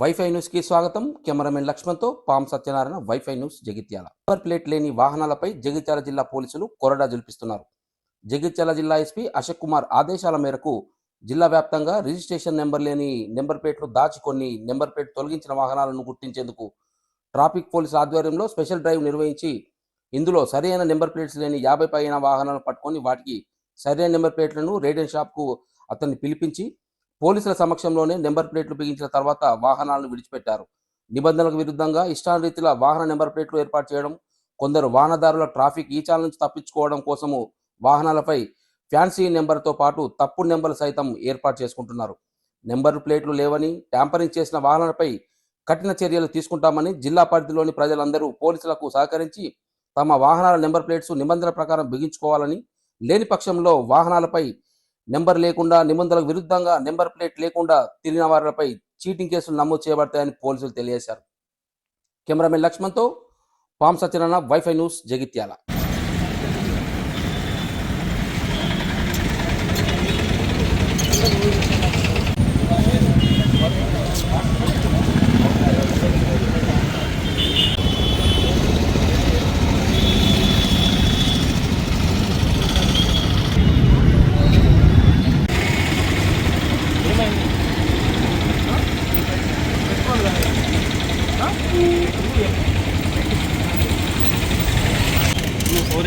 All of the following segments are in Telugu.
వైఫై న్యూస్కి స్వాగతం. కెమెరామెన్ లక్ష్మణ్తో పాం Satyanarayana WiFi News Jagtial. Number plate లేని వాహనాలపై జగిత్యాల జిల్లా పోలీసులు కొరడా జల్పిస్తున్నారు. జగిత్యాల జిల్లా ఎస్పీ అశోక్ కుమార్ ఆదేశాల మేరకు జిల్లా వ్యాప్తంగా రిజిస్ట్రేషన్ నెంబర్ లేని నెంబర్ ప్లేట్లు దాచి కొన్ని నెంబర్ ప్లేట్ తొలగించిన వాహనాలను గుర్తించేందుకు ట్రాఫిక్ పోలీస్ ఆధ్వర్యంలో స్పెషల్ డ్రైవ్ నిర్వహించి ఇందులో సరైన నెంబర్ ప్లేట్స్ లేని యాభై పైన వాహనాలను పట్టుకొని వాటికి సరైన నెంబర్ ప్లేట్లను రేడియన్ షాప్కు అతన్ని పిలిపించి పోలీసుల సమక్షంలోనే నెంబర్ ప్లేట్లు బిగించిన తర్వాత వాహనాలను విడిచిపెట్టారు. నిబంధనలకు విరుద్ధంగా ఇష్టారీతిలో వాహన నెంబర్ ప్లేట్లు ఏర్పాటు చేయడం కొందరు వాహనదారుల ట్రాఫిక్ ఈచాల నుంచి తప్పించుకోవడం కోసము వాహనాలపై ఫ్యాన్సీ నెంబర్తో పాటు తప్పు నెంబర్లు సైతం ఏర్పాటు చేసుకుంటున్నారు. నెంబర్ ప్లేట్లు లేవని ట్యాంపరింగ్ చేసిన వాహనాలపై కఠిన చర్యలు తీసుకుంటామని జిల్లా పరిధిలోని ప్రజలందరూ పోలీసులకు సహకరించి తమ వాహనాల నెంబర్ ప్లేట్స్ నిబంధనల ప్రకారం బిగించుకోవాలని లేని పక్షంలో వాహనాలపై నెంబర్ లేకుండా నిబంధనలకు విరుద్ధంగా నెంబర్ ప్లేట్ లేకుండా తిరిగిన వారిపై చీటింగ్ కేసులు నమోదు చేయబడతాయని పోలీసులు తెలియజేశారు. కెమెరామెన్ లక్ష్మణ్తో పాం Satyanarayana WiFi news Jagtial.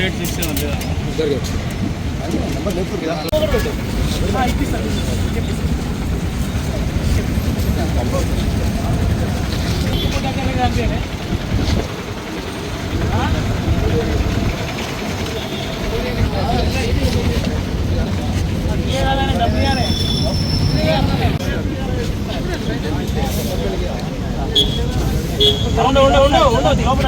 Rate eight six లేదా ఉండవు ఉండు ఉండు లోపల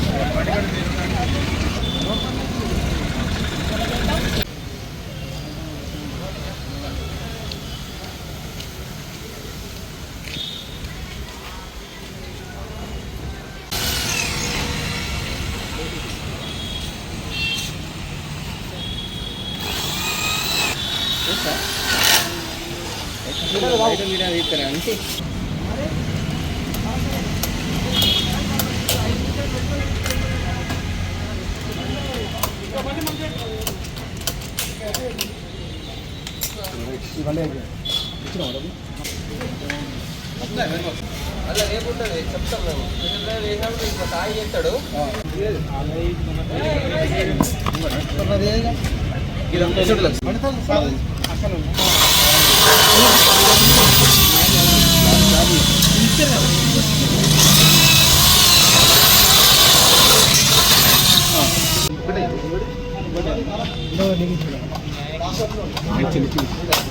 Eso. Eso es lo que ఇవన్నీ పెడతావా ఫోటో తీ- ఒకటి తీసుకోపో. ఒకటి తాగి చేస్తాడు ఓకే వాడు.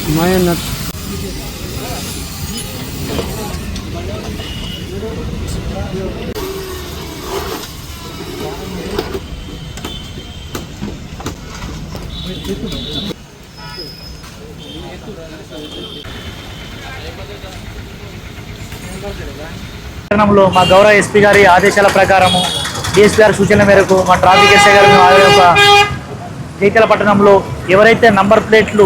మాయ పట్టణంలో మా గౌరవ ఎస్పీ గారి ఆదేశాల ప్రకారము డిఎస్పీ గారి సూచన మేరకు మా ట్రాఫిక్ ఎస్ఐ గారు జైతల పట్టణంలో ఎవరైతే నంబర్ ప్లేట్లు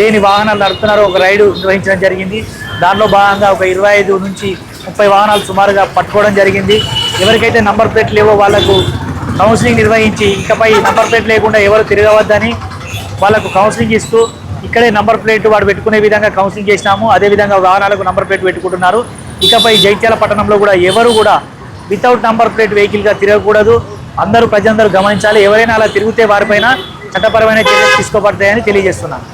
లేని వాహనాలు నడుపుతున్నారు. ఒక రైడు నిర్వహించడం జరిగింది. దానిలో భాగంగా ఒక ఇరవై ఐదు నుంచి ముప్పై వాహనాలు సుమారుగా పట్టుకోవడం జరిగింది. ఎవరికైతే నంబర్ ప్లేట్ లేవో వాళ్ళకు కౌన్సిలింగ్ నిర్వహించి ఇకపై నంబర్ ప్లేట్ లేకుండా ఎవరు తిరగవద్దని వాళ్ళకు కౌన్సిలింగ్ ఇస్తూ ఇక్కడే నంబర్ ప్లేట్ వాడు పెట్టుకునే విధంగా కౌన్సిలింగ్ చేసినాము. అదేవిధంగా వాహనాలకు నంబర్ ప్లేట్ పెట్టుకుంటున్నారు. ఇకపై జైత్యాల పట్టణంలో కూడా ఎవరు కూడా వితౌట్ నంబర్ ప్లేట్ వెహికల్గా తిరగకూడదు. అందరూ ప్రజలందరూ గమనించాలి. ఎవరైనా అలా తిరిగితే వారిపైన చట్టపరమైన చర్యలు తీసుకోబడతాయని తెలియజేస్తున్నాను.